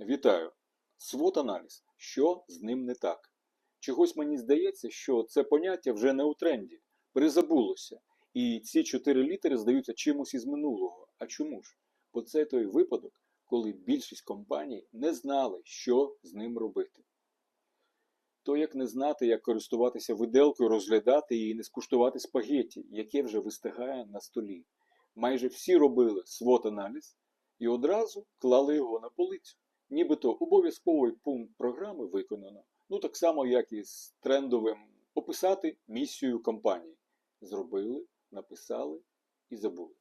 Вітаю! свот-аналіз. Що з ним не так? Чогось мені здається, що це поняття вже не у тренді, перезабулося. І ці чотири літери здаються чимось із минулого. А чому ж? Бо це той випадок, коли більшість компаній не знали, що з ним робити. То як не знати, як користуватися виделкою, розглядати її і не скуштувати спагетті, яке вже вистигає на столі. Майже всі робили свот-аналіз і одразу клали його на полицю. Нібито обов'язковий пункт програми виконано. Ну так само, як і з трендовим описати місію компанії. Зробили, написали і забули.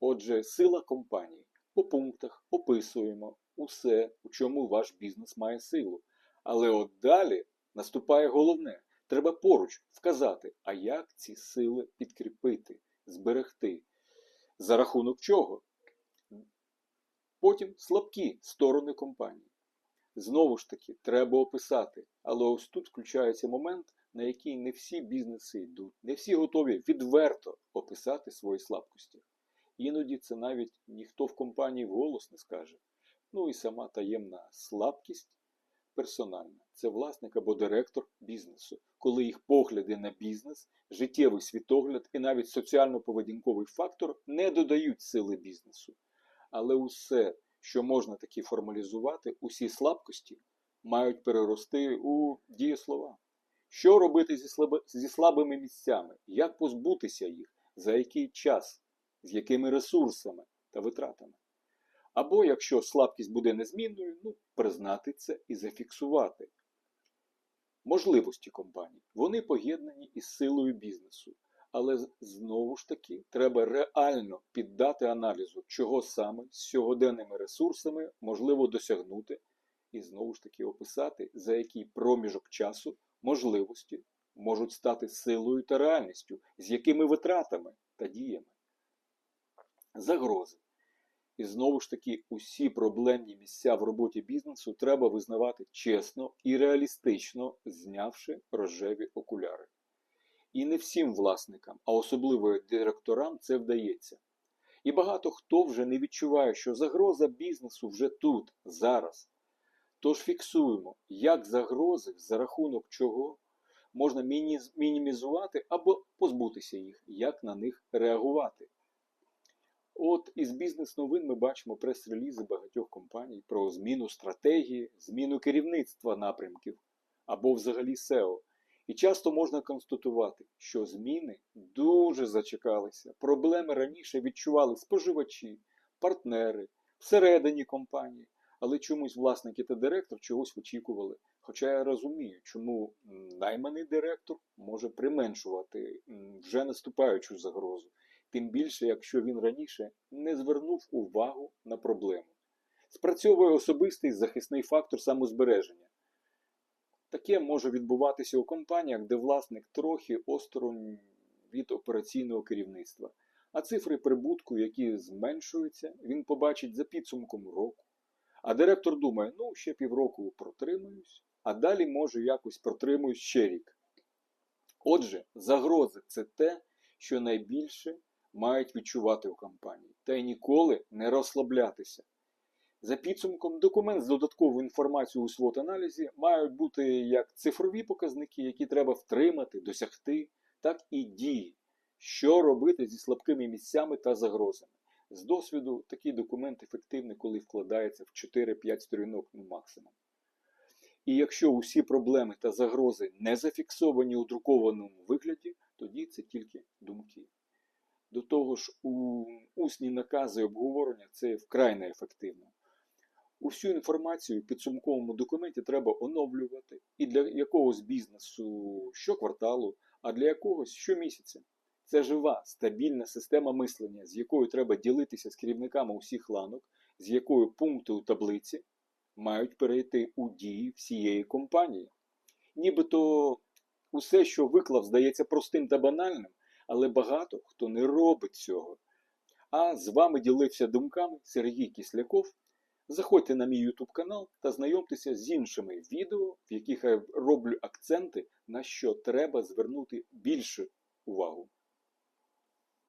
Отже, сила компанії. По пунктах описуємо усе, у чому ваш бізнес має силу. Але от далі наступає головне. Треба поруч вказати, а як ці сили підкріпити, зберегти. За рахунок чого? Потім слабкі сторони компанії. Знову ж таки, треба описати, але ось тут включається момент, на який не всі бізнеси йдуть, не всі готові відверто описати свої слабкості. Іноді це навіть ніхто в компанії вголос не скаже. Ну і сама таємна слабкість персональна це власник або директор бізнесу, коли їх погляди на бізнес, життєвий світогляд і навіть соціально-поведінковий фактор не додають сили бізнесу. Але усе, що можна таки формалізувати, усі слабкості мають перерости у дієслова. Що робити зі, слаби, зі слабими місцями? Як позбутися їх? За який час? З якими ресурсами та витратами? Або, якщо слабкість буде незмінною, ну, признати це і зафіксувати. Можливості компанії. Вони поєднані із силою бізнесу. Але знову ж таки треба реально піддати аналізу, чого саме з сьогоденними ресурсами можливо досягнути, і знову ж таки описати, за який проміжок часу можливості можуть стати силою та реальністю, з якими витратами та діями. Загрози. І знову ж таки, усі проблемні місця в роботі бізнесу треба визнавати чесно і реалістично, знявши рожеві окуляри. І не всім власникам, а особливо директорам це вдається. І багато хто вже не відчуває, що загроза бізнесу вже тут, зараз. Тож фіксуємо, як загрози, за рахунок чого можна мінімізувати або позбутися їх, як на них реагувати. От із бізнес-новин ми бачимо прес-релізи багатьох компаній про зміну стратегії, зміну керівництва напрямків або взагалі SEO. І часто можна констатувати, що зміни дуже зачекалися. Проблеми раніше відчували споживачі, партнери, всередині компанії, але чомусь власники та директор чогось очікували. Хоча я розумію, чому найманий директор може применшувати вже наступаючу загрозу, тим більше, якщо він раніше не звернув увагу на проблему. Спрацьовує особистий захисний фактор самозбереження. Таке може відбуватися у компаніях, де власник трохи осторонь від операційного керівництва. А цифри прибутку, які зменшуються, він побачить за підсумком року. А директор думає, ну, ще півроку протримаюсь, а далі може якось протримуюсь ще рік. Отже, загрози це те, що найбільше мають відчувати у компанії, та й ніколи не розслаблятися. За підсумком, документ з додатковою інформацією у свот-аналізі мають бути як цифрові показники, які треба втримати, досягти, так і дії, що робити зі слабкими місцями та загрозами. З досвіду такий документ ефективний, коли вкладається в 4-5 сторінок ну, максимум. І якщо усі проблеми та загрози не зафіксовані у друкованому вигляді, тоді це тільки думки. До того ж, у усні накази обговорення це вкрай неефективно. Усю інформацію в підсумковому документі треба оновлювати і для якогось бізнесу щокварталу, а для якогось щомісяця. Це жива, стабільна система мислення, з якою треба ділитися з керівниками усіх ланок, з якою пункти у таблиці мають перейти у дії всієї компанії. Нібито усе, що виклав, здається простим та банальним, але багато хто не робить цього. А з вами ділився думками Сергій Кісляков. Заходьте на мій YouTube канал та знайомтеся з іншими відео, в яких я роблю акценти, на що треба звернути більше увагу.